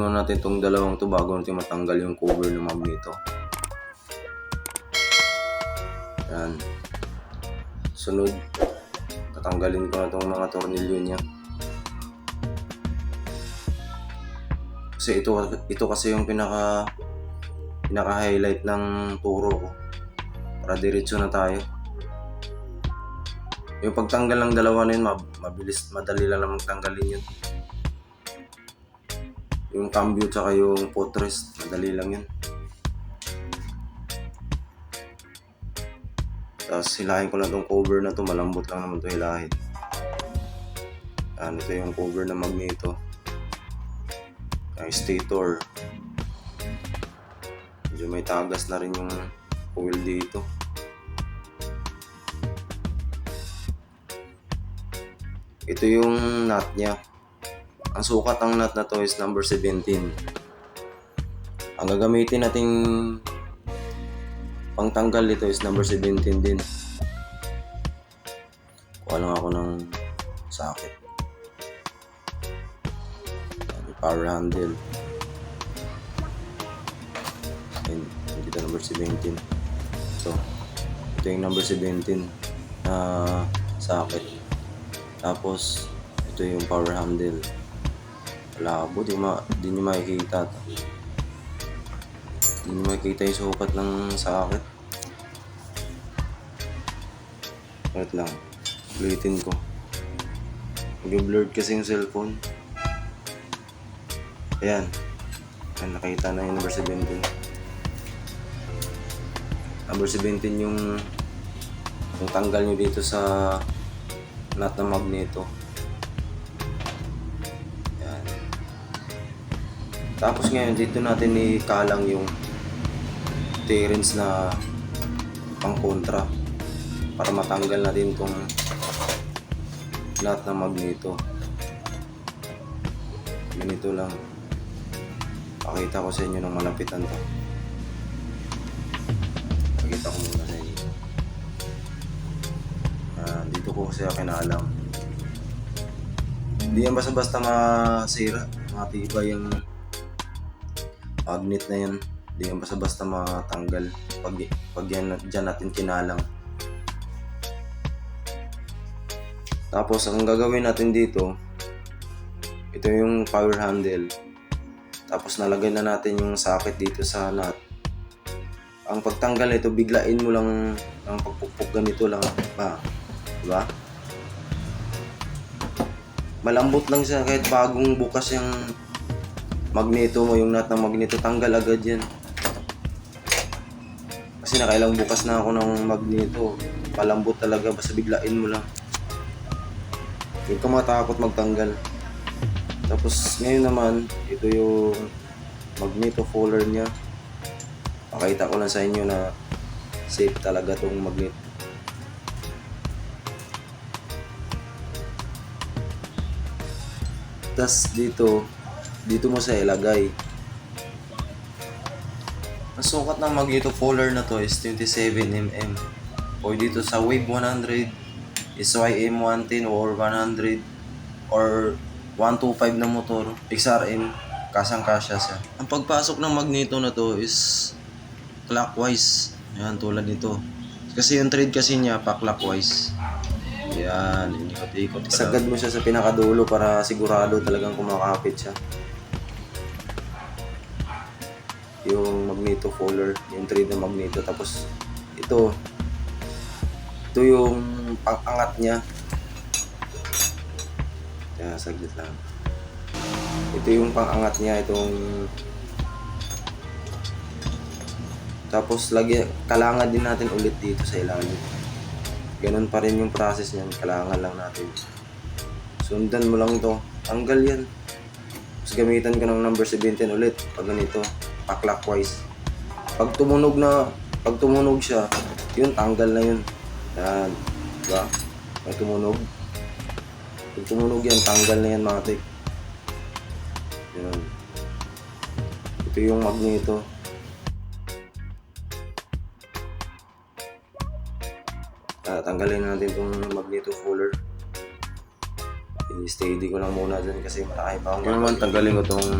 Muna natin itong dalawang to bago natin matanggal yung cover ng magneto. Yan. Sunod, tatanggalin ko na itong mga tornilyo niya. Kasi ito, ito kasi yung pinaka pinaka-highlight ng turo ko. Para diretso na tayo. Yung pagtanggal ng dalawa na yun, mab- mabilis, madali lang naman tanggalin yun. Yung cambio tsaka yung footrest, madali lang yun. Tapos hilahin ko lang tong cover na to, malambot lang naman to hilahin. Yan, ito yung cover na magneto. Yung stator. Medyo may tagas na rin yung oil dito. Ito yung nut niya. Ang sukat ng nut na to is number 17. Ang gagamitin nating pangtanggal dito is number 17 din. Kuha lang ako ng socket. Power handle. Yan, dito number 17. Ito. Ito yung number 17 na socket. Tapos, ito yung power handle. Labo, di, ma, di nyo makikita. Di nyo makikita yung sukat ng socket. Wait lang. Ulitin ko. Nag-blurred kasi yung cellphone. Ayan. Ayan, nakita na yung number 17. Number 17 yung yung tanggal nyo dito sa nut na magneto. Tapos ngayon dito natin ikalang yung clearance na pang kontra para matanggal natin tong nut na magneto. Ganito lang. Pakita ko sa inyo ng malapitan to. Pakita ko muna sa inyo. Ah, dito ko kasi kinalam. Hindi yan basta-basta masira. Matibay yung magnet na yan. Hindi yan basta-basta matanggal. Pag, pag yan, dyan natin kinalang. Tapos, ang gagawin natin dito, ito yung power handle. Tapos, nalagay na natin yung socket dito sa nut. Ang pagtanggal nito, biglain mo lang ang pagpupok ganito lang. Ba? Diba? Malambot lang siya kahit bagong bukas yung magneto mo, yung nut ng magneto, tanggal agad yan. Kasi nakailang bukas na ako ng magneto. Palambot talaga, basta biglain mo lang. Huwag ka matakot magtanggal. Tapos ngayon naman, ito yung magneto fuller niya. Pakita ko lang sa inyo na safe talaga tong magnet. Tas dito, dito mo sa ilagay. Ang sukat ng magneto fuller na to is 27mm. O dito sa Wave 100 is YM110 or 100 or 125 na motor, XRM, kasang-kasya siya. Ang pagpasok ng magneto na to is clockwise. Yan, tulad nito. Kasi yung trade kasi niya pa clockwise. Yan, inikot-ikot Sagad mo siya sa pinakadulo para sigurado talagang kumakapit siya. Yung magneto fuller, yung trade ng magneto. Tapos, ito, ito yung pang-angat niya. Kaya saglit lang. Ito yung pang-angat niya, itong tapos lagi kalangan din natin ulit dito sa ilalim. Ganun pa rin yung process niyan, kalangan lang natin. Sundan mo lang to. Tanggal yan. Tapos gamitan ko ng number 17 ulit pag ganito, pa clockwise. Pag tumunog na, pag tumunog siya, yun tanggal na yun. Yan. Diba? Pag tumunog. Pag tumunog yan, tanggal na yan mga tik. Yan. Ito yung magneto. Ah, tanggalin na natin itong magneto fuller. I-steady ko lang muna dyan kasi malaki pa akong naman, tanggalin ko itong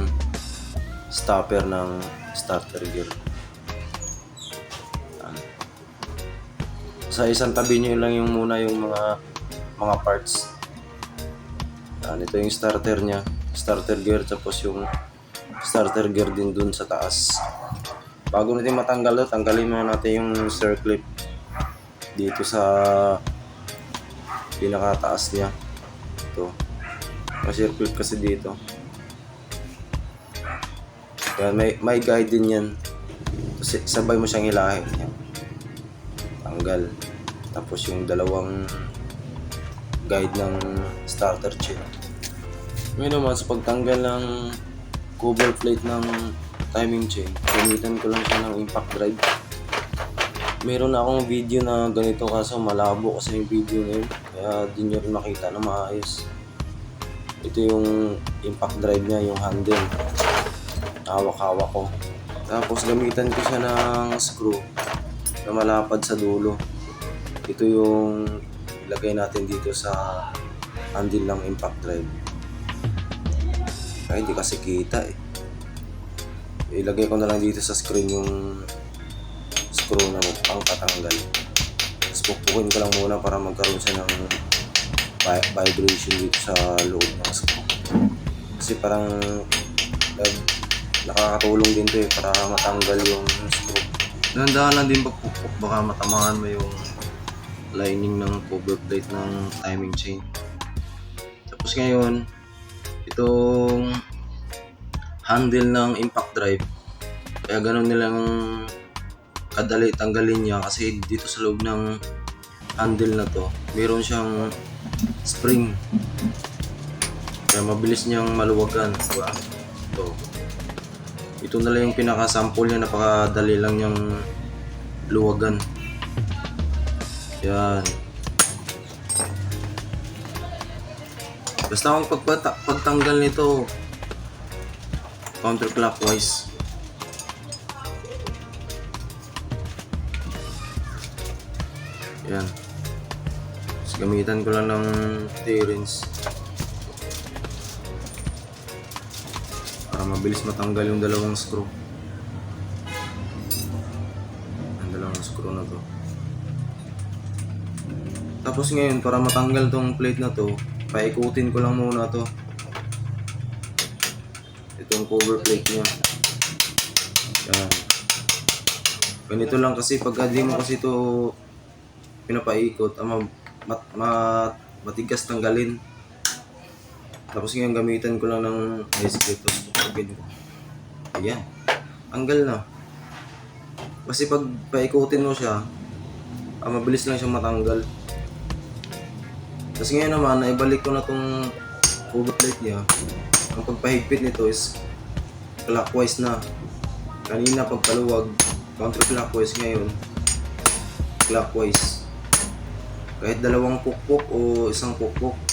stopper ng starter gear. Yan. Sa isang tabi nyo lang yung muna yung mga mga parts. Yan, ito yung starter niya. Starter gear tapos yung starter gear din dun sa taas. Bago natin matanggal to, tanggalin muna natin yung circlip dito sa pinakataas niya. Ito. May circlip kasi dito. Yan, may, may guide din yan. Kasi sabay mo siyang hilahin. Yan. Tanggal. Tapos yung dalawang guide ng starter chain. Ngayon naman sa pagtanggal ng cover plate ng timing chain, gamitan ko lang siya ng impact drive. Meron akong video na ganito kaso malabo kasi yung video na yun. Kaya di nyo rin makita na maayos. Ito yung impact drive niya, yung handle. Hawak-hawak ko. Tapos gamitan ko siya ng screw na malapad sa dulo. Ito yung ilagay natin dito sa handle ng impact drive. Ay, hindi kasi kita eh. Ilagay ko na lang dito sa screen yung screw na pang patanggal. Tapos pukpukin ko lang muna para magkaroon siya ng vi- vibration dito sa loob ng screw. Kasi parang nakakatulong din to eh para matanggal yung screw. Nandahan lang din pagpukpok baka matamaan mo yung lining ng cover plate ng timing chain. Tapos ngayon, itong handle ng impact drive, kaya ganun nilang kadali tanggalin niya kasi dito sa loob ng handle na to, meron siyang spring. Kaya mabilis niyang maluwagan, di ba? Ito. Ito na lang yung pinaka-sample niya, napakadali lang niyang luwagan. Yan. Basta ang pagpata- pagtanggal nito, counterclockwise. Yan. Tapos gamitan ko lang ng clearance mabilis matanggal yung dalawang screw. Ang dalawang screw na to. Tapos ngayon, para matanggal tong plate na to, paikutin ko lang muna to. Itong cover plate niya. Yan. Ganito lang kasi pagka di mo kasi to pinapaikot, ama mat, mat, matigas tanggalin. Tapos ngayon gamitan ko lang ng ice cream tapos pupugin ko. Ayan. Tanggal na. Kasi pag paikutin mo siya, ah, mabilis lang siyang matanggal. Tapos ngayon naman, naibalik ko na tong cover plate niya. Ang pagpahigpit nito is clockwise na. Kanina pagpaluwag, counterclockwise ngayon, clockwise. Kahit dalawang pukpok o isang pukpok,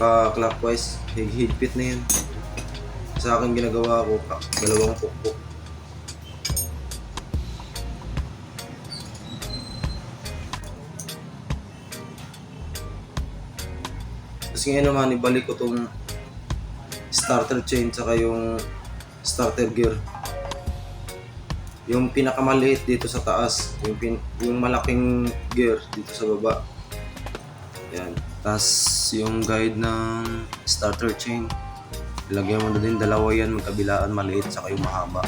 pa clockwise, hig- higpit na yun. Sa akin ginagawa ko, pa- dalawang pukpok. Tapos ngayon naman, ibalik ko tong starter chain saka yung starter gear. Yung pinakamaliit dito sa taas, yung, pin, yung malaking gear dito sa baba. Yan. Tapos yung guide ng starter chain, ilagyan mo na din dalawa yan, magkabilaan, maliit, saka yung mahaba.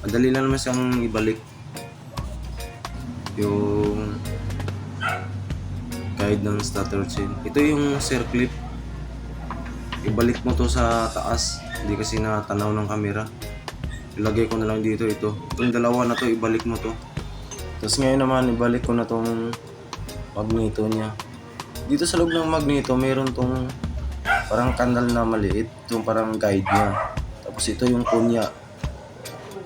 Madali lang naman siyang ibalik. Yung guide ng starter chain. Ito yung circlip. Ibalik mo to sa taas. Hindi kasi natanaw ng camera. Ilagay ko na lang dito ito. Itong dalawa na to, ibalik mo to. Tapos ngayon naman, ibalik ko na tong magneto niya. Dito sa loob ng magneto, meron tong parang kandal na maliit. Itong parang guide niya. Tapos ito yung kunya.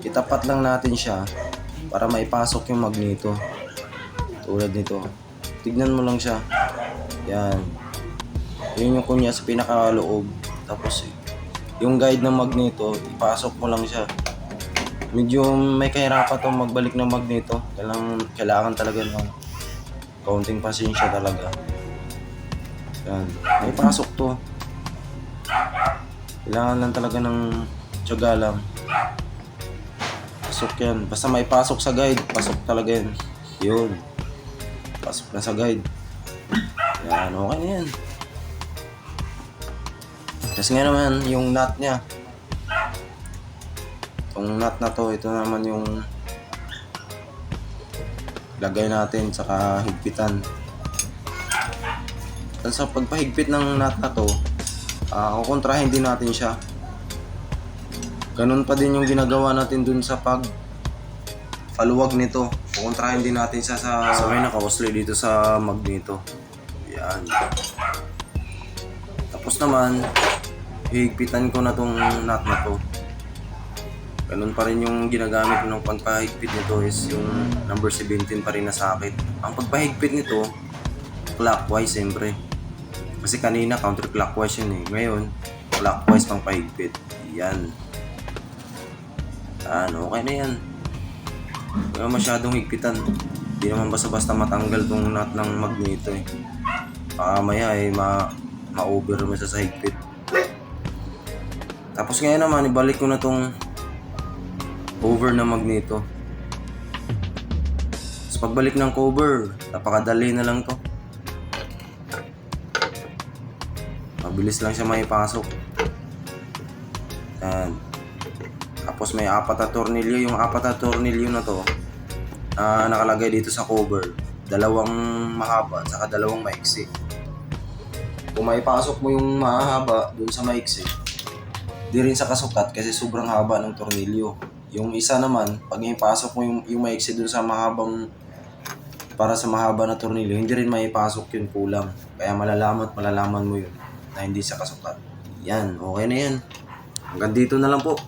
Itapat lang natin siya para maipasok yung magneto. Tulad nito. Tignan mo lang siya. Yan. Yun yung kunya sa pinakaloob. Tapos yung guide ng magneto, ipasok mo lang siya. Medyo may kahirapan to magbalik ng magneto. Kailangan, kailangan talaga ng kaunting pasensya talaga. Yan. May pasok to. Kailangan lang talaga ng Tiyaga lang. Pasok yan. Basta may pasok sa guide, pasok talaga yan. Yun. Pasok na sa guide. Yan, okay na yan. Tapos nga naman, yung nut niya. Itong nut na to, ito naman yung lagay natin saka higpitan. Sa pagpahigpit ng nut na to, ah kukontrahin din natin siya. Ganun pa din yung ginagawa natin dun sa pag paluwag nito. Kukontrahin din natin siya sa sabay naka-oscill dito sa magneto. Yan. Tapos naman, hihigpitan ko na tong nut na to. Ganun pa rin yung ginagamit ng pagpahigpit nito is yung number 17 pa rin na sakit. Ang pagpahigpit nito, clockwise siyempre. Kasi kanina counterclockwise yun eh. Ngayon, clockwise pang pahigpit. Yan. Ano, okay na yan. Wala masyadong higpitan. Hindi naman basta-basta matanggal tong nut ng magneto eh. Baka maya eh, ma ma-over mo sa higpit. Tapos ngayon naman, ibalik ko na tong over na magneto. Sa pagbalik ng cover, napakadali na lang to. Mabilis lang siya maipasok. Yan. Tapos may apat na tornilyo. Yung apat na tornilyo na to, na nakalagay dito sa cover. Dalawang mahaba saka dalawang maiksi. Kung maipasok mo yung mahaba dun sa maiksi, di rin sa kasukat kasi sobrang haba ng tornilyo. Yung isa naman, pag ipasok mo yung, yung maiksi dun sa mahabang para sa mahaba na tornilyo, hindi rin maipasok yun kulang. Kaya malalaman malalaman mo yun na hindi sa kasukat. Yan, okay na yan. Hanggang dito na lang po.